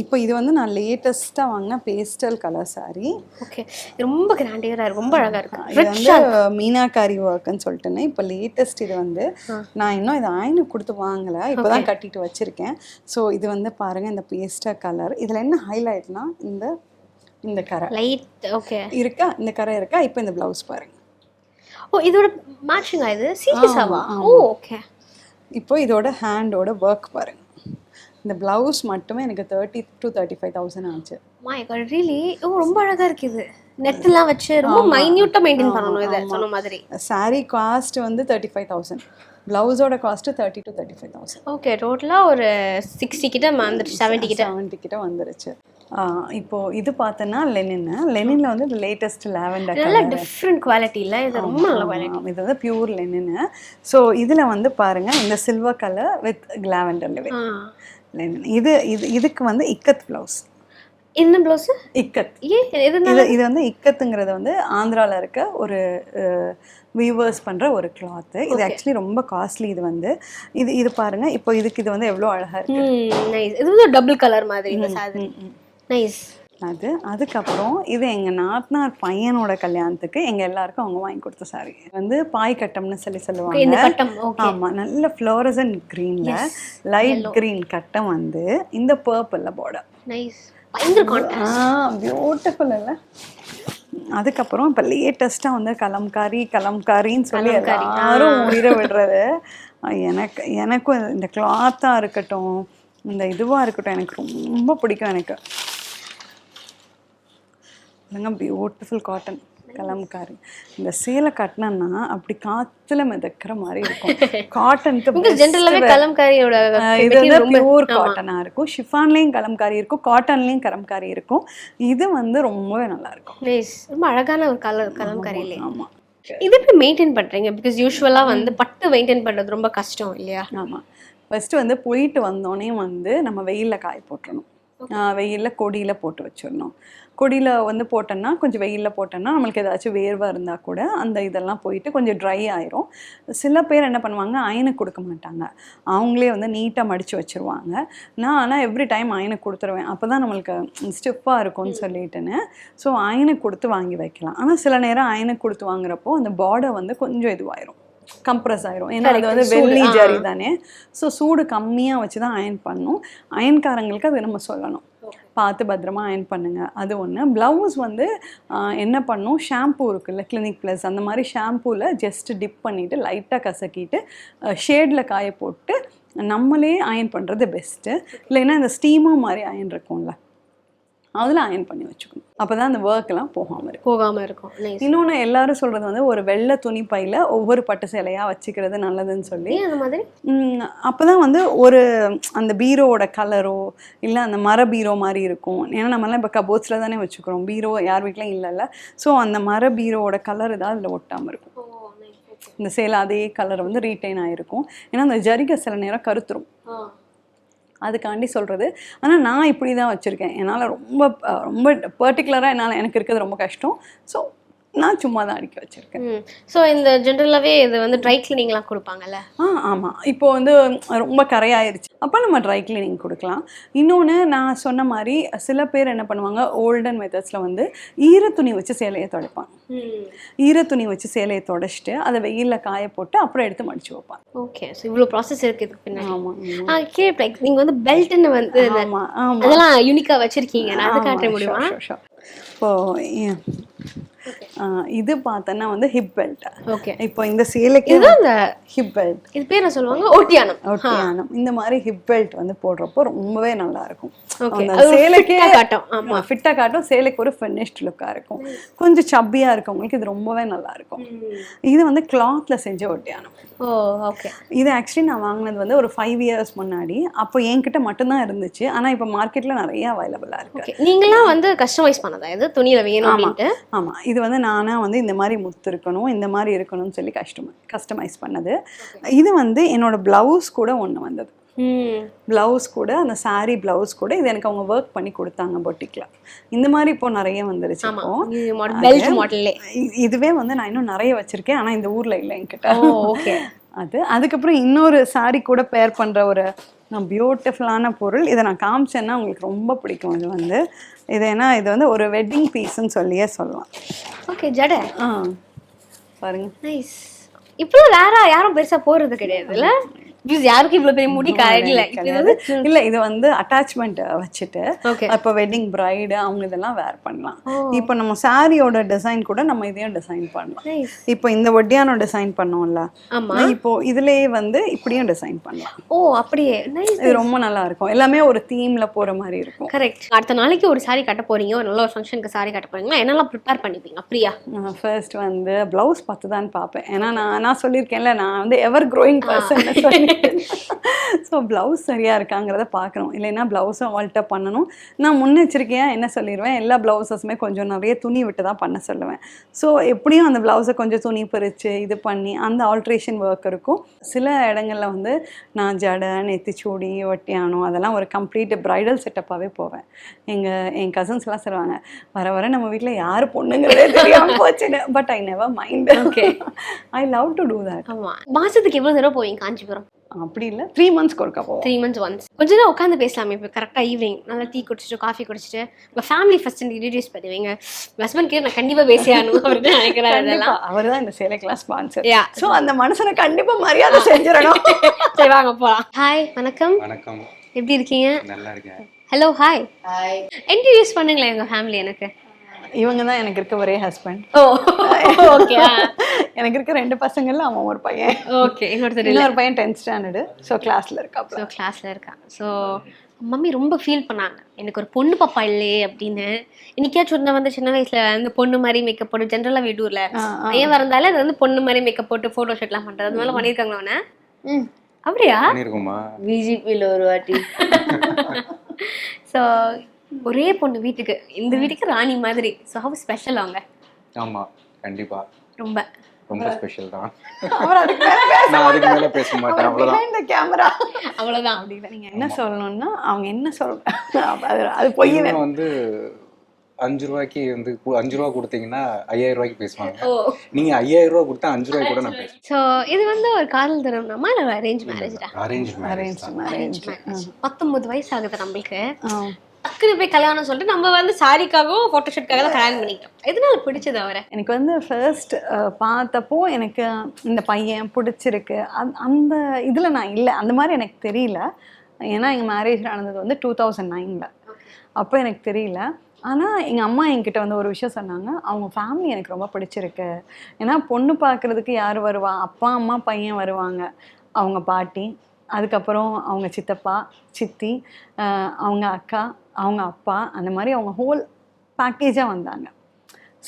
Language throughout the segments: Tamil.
இப்போ இது வந்து நான் லேட்டஸ்ட்டாக வாங்கின பேஸ்டல் கலர் saree. ஓகே. ரொம்ப கிராண்டியரா இருக்கு ரொம்ப அழகா இருக்கு. இது வந்து மீனாக்காரி ஒர்க்குன்னு சொல்லிட்டுன்னு இப்போ லேட்டஸ்ட் இது வந்து நான் இன்னும் இதை ஆயினுக்கு கொடுத்து வாங்கலை இப்போ தான் கட்டிட்டு வச்சுருக்கேன். ஸோ இது வந்து பாருங்கள் இந்த பேஸ்டல் கலர் இதில் என்ன ஹைலைட்னா இந்த இந்த கரை. லைட் ஓகே இருக்கா? இந்த கரை இருக்கா? இப்போ இந்த ப்ளவுஸ் பாருங்க. ஓ இதோட மேட்சிங்கா இது? சீரியஸாவா ஓ ஓகே இப்போ இதோட ஹேண்டோட ஒர்க் பாருங்க. இந்த ப்ளவுஸ் மட்டுமே எனக்கு thirty two thirty five thousand ஆச்சு மை காட் ரியலி ரொம்ப அழகா இருக்கு இது நெட்லாம் வச்சு ரொம்ப மைன்யூட்டா மெயின்டைன் பண்ணணும் இதை சொன்ன மாதிரி. Saree காஸ்ட் வந்து தேர்ட்டி ஃபைவ் தௌசண்ட் ப்ளவுஸோட cost thirty two thirty five thousand okay டோட்டலா ஒரு சிக்ஸ்டி கிட்ட வந்துருச்சு செவன்ட்டி கிட்ட. செவன்ட்டி கிட்ட வந்துருச்சு. இப்போ இது பார்த்தோன்னா லெனின் லெனின்ல வந்து லேட்டஸ்ட் லாவெண்டர் நல்ல டிஃப்ரெண்ட் குவாலிட்டி இல்ல இது ரொம்ப நல்ல குவாலிட்டி இது வந்து பியூர் லெனின் ஸோ இதுல வந்து பாருங்க இந்த சில்வர் கலர் வித் லாவெண்டர் ஆ. இது இது இதுக்கு வந்து இக்கத் ப்ளவுஸ் என்ன ப்ளவுஸ் இக்கத். இது இது வந்து இக்கத்துங்கிறது வந்து ஆந்திரால இருக்க ஒரு வீவர்ஸ் பண்ற ஒரு கிளாத்து இது ஆக்சுவலி ரொம்ப காஸ்ட்லி இது வந்து. இது இது பாருங்க. இப்போ இதுக்கு இது வந்து எவ்வளோ அழகா இருக்கு. நைஸ் இது வந்து டபுள் கலர் மாதிரி நைஸ் அது. அதுக்கப்புறம் இது எங்க நாத்தனார் பையனோட கல்யாணத்துக்கு எங்க எல்லாருக்கும் அவங்க வாங்கி கொடுத்த சாரி வந்து பாய் கட்டம்னு சொல்லி சொல்லுவாங்க. கட்டம் ஓகே ஆமா நல்ல ஃப்ளோரசன் கிரீன்ல லைட் கிரீன் கட்டம் வந்து இந்த பர்பிள்ல பார்டர் பியூட்டிஃபுல் இல்ல அதுக்கப்புறம் இப்போ லேட்டஸ்ட்டாக வந்து கலம்காரி கலம்காரின்னு சொல்லி எல்லாரும் உயிரை விடுறது. எனக்கு எனக்கும் இந்த கிளாத்தாக இருக்கட்டும் இந்த இதுவாக இருக்கட்டும் எனக்கு ரொம்ப பிடிக்கும் எனக்கு. இல்லைங்க பியூட்டிஃபுல் காட்டன் கலம்காரி. இந்த சேலை கட்டினேன்னா அப்படி காத்துல மிதக்கிற மாதிரி இருக்கும். காட்டனுக்கு ஜென்ரலாவே கலம்காரியோட இது வந்து பியூர் காட்டனா இருக்கும். ஷிஃபான்லயும் கலம்காரி இருக்கும். காட்டன்லயும் கலம்காரி இருக்கும். இது வந்து ரொம்பவே நல்லா இருக்கும். ரொம்ப அழகான ஒரு கலர் கலம்காரியிலே. ஆமா. இது எப்படி மெயின்டைன் பண்றீங்க? பிகாஸ் யூஸ்வலா வந்து பட்டு மெயின்டைன் பண்றது ரொம்ப கஷ்டம் இல்லையா? ஆமா. ஃபர்ஸ்ட் வந்து போயிட்டு வந்தோடனே வந்து நம்ம வெயில்ல காய போட்டுறணும். வெயில்ல கொடியில போட்டு வச்சிடணும். கொடியில வந்து போட்டோன்னா கொஞ்சம் வெயில்ல போட்டோன்னா நம்மளுக்கு ஏதாச்சும் வேர்வை இருந்தா கூட அந்த இதெல்லாம் போயிட்டு கொஞ்சம் ட்ரை ஆயிரும். சில பேர் என்ன பண்ணுவாங்க அயனுக்கு கொடுக்க மாட்டாங்க. அவங்களே வந்து நீட்டாக மடிச்சு வச்சிருவாங்க. நான் ஆனால் எவ்ரி டைம் அயனுக்கு கொடுத்துருவேன். அப்போ தான் நம்மளுக்கு ஸ்டிஃபாக இருக்கும்னு சொல்லிட்டுன்னு. ஸோ அயனுக்கு கொடுத்து வாங்கி வைக்கலாம். ஆனால் சில நேரம் அயனுக்கு கொடுத்து வாங்குறப்போ அந்த பார்டர் வந்து கொஞ்சம் இதுவாயிரும். கம்ப்ரஸ் ஆயிரும். ஏன்னா அது வந்து வெள்ளி ஜரி தானே ஸோ சூடு கம்மியாக வச்சு தான் அயன் பண்ணும். அயன்காரங்களுக்கு அது நம்ம சொல்லணும். பார்த்து பத்திரமா அயன் பண்ணுங்கள் அது ஒன்று ப்ளவுஸ் வந்து என்ன பண்ணும்? ஷாம்பூ இருக்குல்ல கிளினிக் ப்ளஸ் அந்த மாதிரி ஷாம்பூவில் ஜஸ்ட் டிப் பண்ணிவிட்டு லைட்டாக கசக்கிட்டு ஷேடில் காய போட்டு நம்மளே அயன் பண்ணுறது பெஸ்ட்டு இல்லைன்னா இந்த ஸ்டீமாக மாதிரி அயன் இருக்கும்ல. அதில் அயன் பண்ணி வச்சுக்கணும். அப்போ தான் அந்த ஒர்க்கெல்லாம் போகாமல் இருக்கும். போகாம இருக்கும். இன்னொன்று எல்லாரும் சொல்கிறது வந்து ஒரு வெள்ளை துணி பையில் ஒவ்வொரு பட்டு சேலையாக வச்சுக்கிறது நல்லதுன்னு சொல்லி. அந்த மாதிரி? அப்போ தான் வந்து ஒரு அந்த பீரோவோட கலரோ இல்லை அந்த மர பீரோ மாதிரி இருக்கும். ஏன்னா நம்மலாம் இப்போ கபோர்ட்ஸில் தானே வச்சுக்கிறோம். பீரோ யார் வீட்லையும் இல்லைல்ல ஸோ அந்த மர பீரோவோட கலர் ஏதாவது அதில் ஒட்டாமல் இருக்கும். இந்த சேலை அதே கலர் வந்து ரீட்டைன் ஆகிருக்கும் ஏன்னா அந்த ஜரிகை சில நேரம் கருத்துரும். அதுக்காண்டி சொல்கிறது ஆனால் நான் இப்படி தான் வச்சுருக்கேன். என்னால் ரொம்ப ரொம்ப பர்டிகுலராக என்னால் எனக்கு இருக்கிறது ரொம்ப கஷ்டம். ஸோ நான் சும்மா தான் அடிக்க வச்சுருக்கேன். ஸோ இந்த ஜென்ரலாவே இது வந்து ட்ரை கிளீனிங்லாம் கொடுப்பாங்கல்ல? ஆ ஆமாம் இப்போ வந்து ரொம்ப கரையாயிருச்சு. அப்போ நம்ம ட்ரை கிளீனிங் கொடுக்கலாம். இன்னொன்று நான் சொன்ன மாதிரி சில பேர் என்ன பண்ணுவாங்க ஓல்டன் மெத்தட்ஸில் வந்து ஈரத்துணி வச்சு சேலையை துடைப்பாங்க. ஈரத்துணி வச்சு சேலையை துடைச்சிட்டு அதை வெயிலில் காய போட்டு அப்புறம் எடுத்து மடிச்சு வைப்பாங்க. ஓகே ஸோ இவ்வளோ ப்ராசஸ் இருக்கு இதுக்கு பின்னாடி. ஆமாம் ஆ கேட்பேன் நீங்க வந்து பெல்ட்னு வந்து ஆமாம் அதெல்லாம் யூனிக்கா வச்சிருக்கீங்க. நான் அது காட்ட முடியுமா? இப்போ இது பார்த்தோன்னா வந்து ஹிப் பெல்ட் ஓகே இப்போ இந்த சேலைக்கு இந்த ஹிப் பெல்ட் இது பேர் சொல்லுவாங்க? ஓட்டியானம் ஒட்டியானம் இந்த மாதிரி ஹிப் பெல்ட் வந்து போடுறப்போ ரொம்பவே நல்லா இருக்கும். அந்த சேலைக்கே காட்டும். ஆமா. ஃபிட்டாக காட்டும் சேலைக்கு ஒரு ஃபினிஷ்ட் லுக்காக இருக்கும். கொஞ்சம் சப்பியாக இருக்கவங்களுக்கு இது ரொம்பவே நல்லா இருக்கும். இது வந்து கிளாத்ல செஞ்ச ஒட்டியானம் ஓ ஓகே இது ஆக்சுவலி நான் வாங்கினது வந்து ஒரு ஃபைவ் இயர்ஸ் முன்னாடி. அப்போ என்கிட்ட மட்டும்தான் இருந்துச்சு. ஆனால் இப்போ மார்க்கெட்டில் நிறைய அவைலபிளாக இருக்கு. நீங்களாம் வந்து கஸ்டமைஸ் பண்ணதா? இது துணியில வேணும் அப்படின்ட்டு? ஆமாம் இது வந்து நானாக வந்து இந்த மாதிரி முத்து இருக்கணும் இந்த மாதிரி இருக்கணும்னு சொல்லி கஸ்டமை கஸ்டமைஸ் பண்ணது. இது வந்து என்னோட ப்ளவுஸ் கூட ஒன்று வந்தது. ப்ளவுஸ் கூட அந்த saree ப்ளவுஸ் கூட இது எனக்கு அவங்க ஒர்க் பண்ணி கொடுத்தாங்க பொட்டிக்கில் இந்த மாதிரி இப்போ நிறைய வந்துருச்சு இப்போ. இது இதுவே வந்து நான் இன்னும் நிறைய வச்சிருக்கேன் ஆனால் இந்த ஊரில் இல்லை என்கிட்ட. ஓகே அது அதுக்கப்புறம் இன்னொரு saree கூட பேர் பண்ணுற ஒரு நான் பியூட்டிஃபுல்லான பொருள். இதை நான் காமிச்சேன்னா உங்களுக்கு ரொம்ப பிடிக்கும். இது வந்து இது ஏன்னா இது வந்து ஒரு வெட்டிங் பீஸ்ன்னு சொல்லியே சொல்லலாம். ஓகே ஜட. ஆ. பாருங்க. நைஸ் இப்போ ரேரா யாரும் பெருசா போறது கிடையாதுல்ல? யாருக்கும் இவ்வளவு பெரிய முடி வந்து இல்ல இது வந்து அட்டாச்மெண்ட் வச்சுட்டு இப்போ வெட்டிங் பிரைடு அவங்க இதெல்லாம் வேர் பண்ணலாம். இப்போ நம்ம சாரியோட டிசைன் கூட நம்ம இதையும் டிசைன் பண்ணலாம். இப்போ இந்த ஒட்டியானம் டிசைன் பண்ணோம்ல இப்போ இதுலயே வந்து இப்படியும் டிசைன் பண்ணலாம். ஓ அப்படியே. இது ரொம்ப நல்லா இருக்கும். எல்லாமே ஒரு தீம்ல போற மாதிரி இருக்கும். கரெக்ட் அடுத்த நாளைக்கு ஒரு saree கட்ட போறீங்க ஒரு நல்ல ஒரு ஃபங்க்ஷனுக்கு saree கட்ட போறீங்களா? என்னெல்லாம் ப்ரிப்பேர் பண்ணிப்பீங்க? பிரியா ஃபர்ஸ்ட் வந்து ப்ளவுஸ் பார்த்து தான் பார்ப்பேன். ஏன்னா நான் நான் சொல்லியிருக்கேன்ல நான் வந்து ever growing person so blouse சரியா இருக்காங்கிறத பார்க்கணும் இல்லைன்னா ப்ளவுஸும் ஆல்ட்டர் பண்ணணும். நான் முன்னெச்சரிக்கையாக என்ன சொல்லிடுவேன் எல்லா ப்ளவுசஸுமே கொஞ்சம் நிறைய துணி விட்டு தான் பண்ண சொல்லுவேன். ஸோ எப்படியும் அந்த ப்ளவுஸை கொஞ்சம் துணி பறித்து இது பண்ணி அந்த ஆல்ட்ரேஷன் ஒர்க் இருக்கும். சில இடங்கள்ல வந்து நான் ஜடை நெத்திச்சூடி ஒட்டியானம் அதெல்லாம் ஒரு கம்ப்ளீட் ப்ரைடல் செட்டப்பாகவே போவேன். எங்கள் என் கசின்ஸ்லாம் சொல்லுவாங்க வர வர நம்ம வீட்டில் யார் பொண்ணுங்கிறதே தெரியாமல் போச்சுன்னு. But I never mind okay I love to do that ஆமா. மாசத்துக்கு எவ்வளவு தடவை போவீங்க? காஞ்சிபுரம்? அப்படி இல்லை. த்ரீ மந்த்ஸ்க்கு ஒருக்கா போவோம். த்ரீ மந்த்ஸ் ஒன்ஸ் கொஞ்ச நேரம் உட்காந்து பேசலாமே. இப்போ கரெக்டாக ஈவினிங் நல்லா டீ குடிச்சிட்டு காஃபி குடிச்சிட்டு உங்கள் ஃபேமிலி ஃபர்ஸ்ட் இன்ட்ரடியூஸ் பண்ணுவீங்க ஹஸ்பண்ட் கிட்ட நான் கண்டிப்பாக பேசி ஆகணும் அப்படின்னு நினைக்கிறாரு அதெல்லாம். அவர் தான் இந்த சேலைக்கெல்லாம் ஸ்பான்சர் Yeah. ஸோ அந்த மனுஷனை கண்டிப்பா மரியாதை செஞ்சிடணும். சரி வாங்க போகலாம் ஹாய் வணக்கம். வணக்கம். எப்படி இருக்கீங்க? நல்லா இருக்கேன். ஹலோ ஹாய் இன்ட்ரடியூஸ் பண்ணுங்களேன் எங்கள் ஃபேமிலி எனக்கு. இவங்க தான் எனக்கு இருக்க ஒரே ஹஸ்பண்ட் ஓ ஓகே எனக்கு இருக்க ரெண்டு பசங்கள்ல அவன் ஒரு பையன். ஓகே இன்னொருத்தர் இன்னொரு பையன் டென்த் ஸ்டாண்டர்டு ஸோ கிளாஸ்ல இருக்காப்ல. ஸோ கிளாஸில் இருக்கான். ஸோ மம்மி ரொம்ப ஃபீல் பண்ணாங்க. எனக்கு ஒரு பொண்ணு பாப்பா இல்லையே அப்படின்னு. இன்னைக்காச்சும் சொன்ன வந்து சின்ன வயசுல வந்து பொண்ணு மாதிரி மேக்கப் போட்டு ஜென்ரலாக வீடூர்ல. பையன் வரந்தாலே அது வந்து பொண்ணு மாதிரி மேக்கப் போட்டு ஃபோட்டோ ஷூட்லாம் பண்றது. அது மாதிரிலாம் பண்ணியிருக்காங்களா அவனை? அப்படியா? பிஜிபியில் ஒரு வாட்டி. ஸோ ஒரே பொண்ணு வீட்டுக்கு. இந்த வீட்டுக்கு ராணி மாதிரி. ஸோ ஹவ் ஸ்பெஷல் அவங்க? ஆமா கண்டிப்பா. ரொம்ப. ரொம்ப ஸ்பெஷல் தான். அவர் அதுக்கு மேல பேச நான் அதுக்கு மேல பேச மாட்டேன் அவ்வளவுதான். இந்த கேமரா அவ்வளோதான் அப்படின்னு நீங்க என்ன சொல்லணும்னா அவங்க என்ன சொல்றாங்க அது பொய் வந்து அஞ்சு ரூபாய்க்கு வந்து அஞ்சு ரூபா கொடுத்தீங்கன்னா ஐயாயிரம் ரூபாய்க்கு பேசுவாங்க. நீங்க ஐயாயிரம் ரூபா கொடுத்தா அஞ்சு ரூபாய்க்கு கூட நான் பேசுவேன். ஸோ இது வந்து ஒரு காதல் மேரேஜ்டா அரேஞ்ச் மேரேஜ் அரேஞ்ச் மேரேஜ் பத்தொன்பது வயசு ஆகுது நம்மளுக்கு. டக்குனு போய் கல்யாணம் சொல்லிட்டு நம்ம வந்து சாரிக்காகவும் ஃபோட்டோஷூட்காக தான் கல்யாணம் பண்ணிக்கிட்டோம். எதனால பிடிச்சது அவரை? எனக்கு வந்து ஃபர்ஸ்ட் பார்த்தப்போ எனக்கு இந்த பையன் பிடிச்சிருக்கு. அந்- அந்த இதில் நான் இல்லை. அந்த மாதிரி எனக்கு தெரியல. ஏன்னா எங்கள் மேரேஜ் நடந்தது வந்து டூ தௌசண்ட் நைனில் அப்போ எனக்கு தெரியல. ஆனால் எங்கள் அம்மா என்கிட்ட வந்து ஒரு விஷயம் சொன்னாங்க. அவங்க ஃபேமிலி எனக்கு ரொம்ப பிடிச்சிருக்கு. ஏன்னா பொண்ணு பார்க்குறதுக்கு யார் வருவா? அப்பா அம்மா பையன் வருவாங்க. அவங்க பாட்டி அதுக்கப்புறம் அவங்க சித்தப்பா சித்தி அவங்க அக்கா அவங்க அப்பா அந்த மாதிரி அவங்க ஹோல் பேக்கேஜாக வந்தாங்க.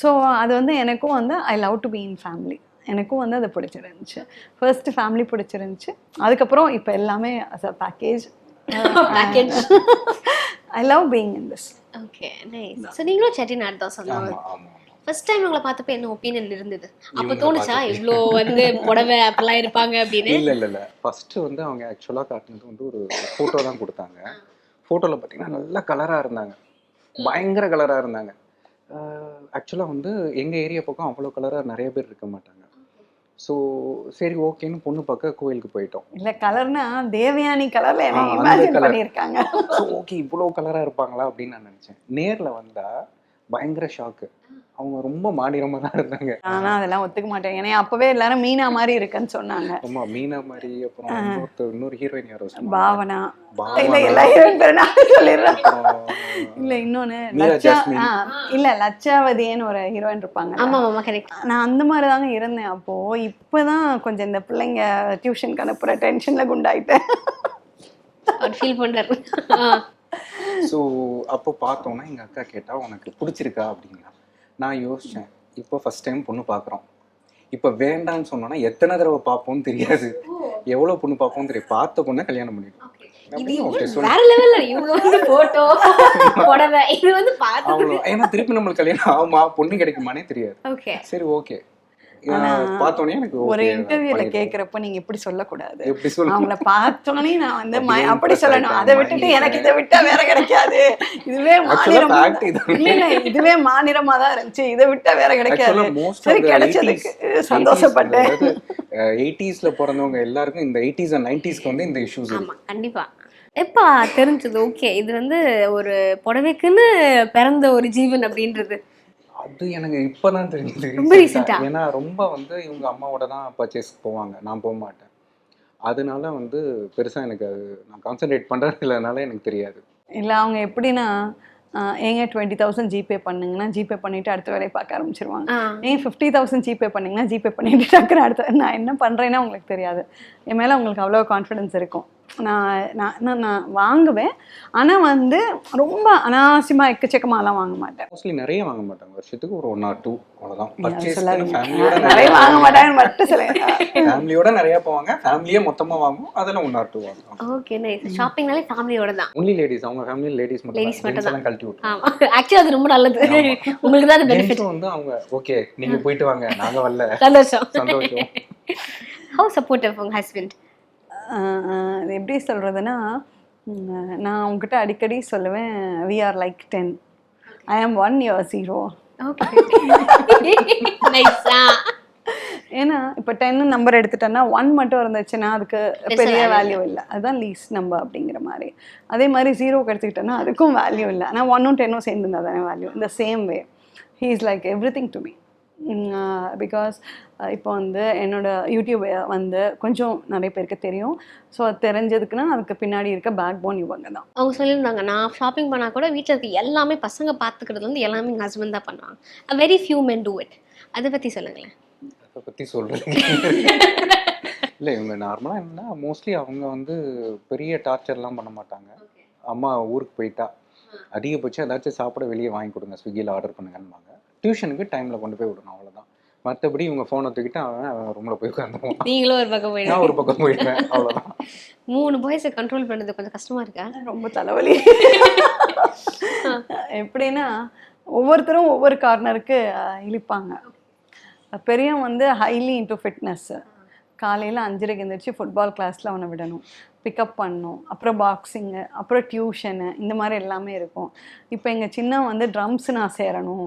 ஸோ அது வந்து எனக்கும் வந்து I love to be in family எனக்கும் வந்து அது பிடிச்சிருந்துச்சு. ஃபர்ஸ்ட் ஃபேமிலி பிடிச்சிருந்துச்சு. அதுக்கப்புறம் இப்போ எல்லாமே as a package Package. I love being in this okay nice so நீங்களும் செட்டிநாடு தான் சொன்னாங்க. ஃபர்ஸ்ட் டைம் உங்களை பார்த்தப்ப என்ன ஒப்பீனியன் இருந்தது? அப்போ தோணுச்சா? இவ்வளோ வந்து புடவை அப்பெல்லாம் இருப்பாங்க அப்படின்னு? இல்ல இல்ல இல்ல. ஃபர்ஸ்ட் வந்து அவங்க ஆக்சுவலா காட்டுனது வந்து ஒரு போட்டோ தான் கொடுத்தாங்க. போட்டோல பாத்தீங்கன்னா நல்ல கலரா இருந்தாங்க. பயங்கர கலரா இருந்தாங்க. ஆக்சுவலா வந்து எங்க ஏரியா பக்கம் அவ்வளவு கலரா நிறைய பேர் இருக்க மாட்டாங்க. ஸோ சரி ஓகேன்னு பொண்ணு பார்க்க கோயிலுக்கு போயிட்டோம். இல்லை கலர்னா தேவயானி கலரில் இமேஜின். பண்ணியிருக்காங்க. ஸோ ஓகே இவ்வளோ கலராக இருப்பாங்களா அப்படின்னு நான் நினச்சேன். நேரில் வந்தா பயங்கர ஷாக்கு அவங்க ரொம்ப மாநிலமாக தான் இருந்தாங்க. ஆனால் அதெல்லாம் ஒத்துக்க மாட்டேன். ஏன்னா அப்போவே எல்லாரும் மீனா மாதிரி இருக்குன்னு சொன்னாங்க. ஆமா மீனா மாதிரி அப்புறம் இன்னொருத்தர் இன்னொரு ஹீரோயின் யாரோ. பாவனா. இல்லை எல்லா ஹீரோயின் பேர் நான் சொல்லிடுறேன். இல்ல இன்னொன்னு மீரா லட்சா இல்ல லட்சாவதின்னு ஒரு ஹீரோயின் இருப்பாங்க ஆமா ஆமா கரெக்ட் நான் அந்த மாதிரி தாங்க இருந்தேன். அப்போ இப்பதான் கொஞ்சம் இந்த பிள்ளைங்க டியூஷனுக்கு அனுப்புற டென்ஷன்ல குண்டாயிட்டேன். ஃபீல் பண்றாரு ஸோ அப்போ பார்த்தோன்னா எங்க அக்கா கேட்டா உனக்கு பிடிச்சிருக்கா? அப்படின்னா நான் யோசிச்சேன் இப்போ ஃபர்ஸ்ட் டைம் பொண்ணு பார்க்குறோம் இப்போ வேண்டாம்னு சொன்னோன்னா எத்தனை தடவை பார்ப்போம்னு தெரியாது. எவ்வளோ பொண்ணு பார்ப்போம்னு தெரியும் பார்த்த பொண்ணை கல்யாணம் பண்ணிடுவோம் ஏன்னா திருப்பி நம்மளுக்கு கல்யாணம் ஆகுமா? பொண்ணு கிடைக்குமானே தெரியாது. சரி ஓகே. பார்த்தோன்னே எனக்கு ஒரு இன்டர்வியூல. கேக்குறப்ப நீங்க இப்படி சொல்லக்கூடாது. எப்படி சொல்ல அவங்கள பார்த்தோன்னே நான் வந்து அப்படி சொல்லணும். அதை. விட்டுட்டு எனக்கு இதை விட்டா வேற கிடைக்காது. இதுவே மாநிலமா. இல்ல இதுவே மாநிலமா தான் இருந்துச்சு. இதை விட்டா வேற கிடைக்காது. சரி கிடைச்சதுக்கு 80s சந்தோஷப்பட்டேன். 80s அதாவது, அஹ், 80s ல பிறந்தவங்க எல்லாருக்கும் இந்த எயிட்டிஸ் அண்ட் நைன்டிஸ்க்கு வந்து இந்த இஷ்யூஸ் ஆமா கண்டிப்பா. எப்பா தெரிஞ்சது. ஓகே இது வந்து ஒரு புடவைக்குன்னு பிறந்த ஒரு ஜீவன் அப்படின்றது. அது எனக்கு இப்பதான் தெரிஞ்சது ரொம்ப? ஏன்னா ரொம்ப வந்து இவங்க அம்மாவோட தான் பர்ச்சேஸ் போவாங்க. நான் போக மாட்டேன். அதனால வந்து பெருசா எனக்கு அது நான் கான்சென்ட்ரேட் பண்றது இல்லைனால எனக்கு தெரியாது. இல்ல அவங்க எப்படின்னா ஏங்க டுவெண்ட்டி தௌசண்ட் ஜிபே பண்ணுங்கன்னா ஜிபே பண்ணிட்டு அடுத்த வேலையை பார்க்க ஆரம்பிச்சிருவாங்க. ஏன் ஃபிஃப்டி தௌசண்ட் ஜிபே பண்ணீங்கன்னா ஜிபே பண்ணிட்டு டக்குனு அடுத்த நான் என்ன பண்ணுறேன்னா உங்களுக்கு தெரியாது. என் மேலே உங்களுக்கு அவ்வளோ கான்ஃபிடன்ஸ் இருக்கும். நான் நான் நான் நான் வாங்குவேன். ஆனால் வந்து ரொம்ப அனாவசியமாக எக்கச்சக்கமாலாம் வாங்க மாட்டேன். மோஸ்ட்லி நிறைய வாங்க மாட்டாங்க. வருஷத்துக்கு ஒரு ஒன் ஆர் டூ. ஃபேமிலியோட நிறைய வாங்க மாட்டாங்கன்னு மட்டும் சொல்லுங்க. ஃபேமிலியோட நிறைய போவாங்க. ஃபேமிலியே மொத்தமா வாங்குவோம். அதெல்லாம் ஒன் ஆர் டூ வாங்குவாங்க ஓகே நைஸ் ஷாப்பிங்னாலே ஃபேமிலியோட தான் ஒன்லி லேடிஸ் அவங்க ஃபேமிலி லேடிஸ் மட்டும் Ladies மட்டும் எல்லாம் கழட்டி ஆமா. ஆக்சுவலி அது ரொம்ப நல்லது. உங்களுக்கு தான் அது பெனிஃபிட் வந்து அவங்க ஓகே நீங்க போயிட்டு வாங்க. நாங்க வரல. சந்தோஷம். சந்தோஷம். ஹவு சப்போர்ட்டிவ் உங்க ஹஸ்பண்ட் எப்படி சொல்கிறதுனா நான் உங்ககிட்ட அடிக்கடி சொல்லுவேன் we are like ten I am one year zero ஏன்னா இப்போ டென் நம்பர் எடுத்துட்டேன்னா ஒன் மட்டும் இருந்துச்சுன்னா அதுக்கு பெரிய வேல்யூ இல்லை. அதுதான் லீஸ் நம்பர் அப்படிங்கிற மாதிரி. அதே மாதிரி ஜீரோ எடுத்துக்கிட்டோன்னா அதுக்கும் வேல்யூ இல்லை. ஆனால் ஒன்னும் டென்னும் சேர்ந்து இருந்தால் தானே வேல்யூ இந்த same way he is like everything to me because இப்போ வந்து என்னோட யூடியூப் வந்து கொஞ்சம் நிறைய பேருக்கு தெரியும். ஸோ அது தெரிஞ்சதுக்குன்னா அதுக்கு பின்னாடி இருக்க பேக் போன் இவங்க தான். அவங்க சொல்லியிருந்தாங்க நான் ஷாப்பிங் பண்ணா கூட வீட்டில் இருக்க எல்லாமே பசங்க பார்த்துக்கிறது வந்து எல்லாமே எங்கள் ஹஸ்பண்ட் தான் பண்ணுவாங்க. A very few men do it. அதை பற்றி சொல்லுங்களேன். அதை பத்தி சொல்றேன். இல்ல இவங்க நார்மலா என்னன்னா மோஸ்ட்லி அவங்க வந்து பெரிய டார்ச்சர்லாம் பண்ண மாட்டாங்க. அம்மா ஊருக்கு போயிட்டா. அதிகபட்சம் ஏதாச்சும் சாப்பிட வெளியே வாங்கி கொடுங்க ஸ்விக்கியில் ஆர்டர் பண்ணுங்கன்னுவாங்க டியூஷனுக்கு டைம்ல கொண்டு போய் விடணும் அவ்வளவுதான். மற்றபடி இவங்க ஃபோனை தூக்கிட்டு அவன் ரூம்ல போய் உட்காந்துருவான். நீங்களும் ஒரு பக்கம் நான் போயிடுங்க ஒரு பக்கம் போயிடுவேன் அவ்வளவுதான். மூணு பாய்ஸை கண்ட்ரோல் பண்ணுறது கொஞ்சம் கஷ்டமா இருக்கா? ரொம்ப தலைவலி. எப்படின்னா ஒவ்வொருத்தரும் ஒவ்வொரு கார்னருக்கு இழுப்பாங்க. பெரியவன் வந்து ஹைலி இன்டு ஃபிட்னஸ் காலையில் அஞ்சரைக்கு எந்திரிச்சு ஃபுட்பால் கிளாஸில் அவனை விடணும். பிக்கப் பண்ணணும். அப்புறம் பாக்ஸிங்கு அப்புறம் டியூஷனு இந்த மாதிரி எல்லாமே இருக்கும். இப்போ எங்கள் சின்ன வந்து ட்ரம்ஸ் நான் சேரணும்.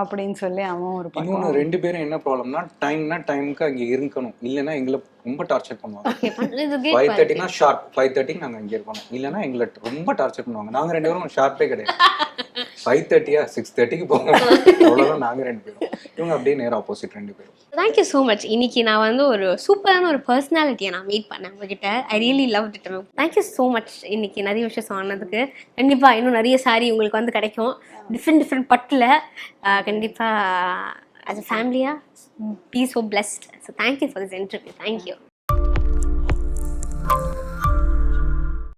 அப்படின்னு சொல்லி அவன் ஒரு இன்னொன்று ரெண்டு பேரும் என்ன ப்ராப்ளம்னா டைம்னா டைமுக்கு அங்கே இருக்கணும். இல்லைன்னா எங்களை ரொம்ப டார்ச்சர் பண்ணுவாங்க. ஃபைவ் தேர்ட்டினா ஷார்ப் ஃபைவ் தேர்ட்டிக்கு நாங்கள் இங்கே இருக்கணும். இல்லைன்னா எங்களை ரொம்ப டார்ச்சர் பண்ணுவாங்க. நாங்கள் ரெண்டு பேரும் ஷார்ப்பே கிடையாது. ஃபைவ் தேர்ட்டியா சிக்ஸ் தேர்ட்டிக்கு போவோம் அவ்வளோதான் நாங்கள் ரெண்டு பேரும். இவங்க அப்படியே நேரம் ஆப்போசிட் ரெண்டு பேரும். தேங்க்யூ ஸோ மச் இன்னைக்கு நான் வந்து ஒரு சூப்பரான ஒரு பர்சனாலிட்டியை நான் மீட் பண்ணேன் உங்ககிட்ட. I really love it thank you so much இன்னைக்கு நிறைய விஷயம் சொன்னதுக்கு. கண்டிப்பாக இன்னும் நிறைய சாரி உங்களுக்கு வந்து கிடைக்கும். டிஃப்ரெண்ட் டிஃப்ரெண்ட் பட்டில். கண்டிப்பாக as a ஃபேமிலியாக be so blessed so thank you for this interview thank you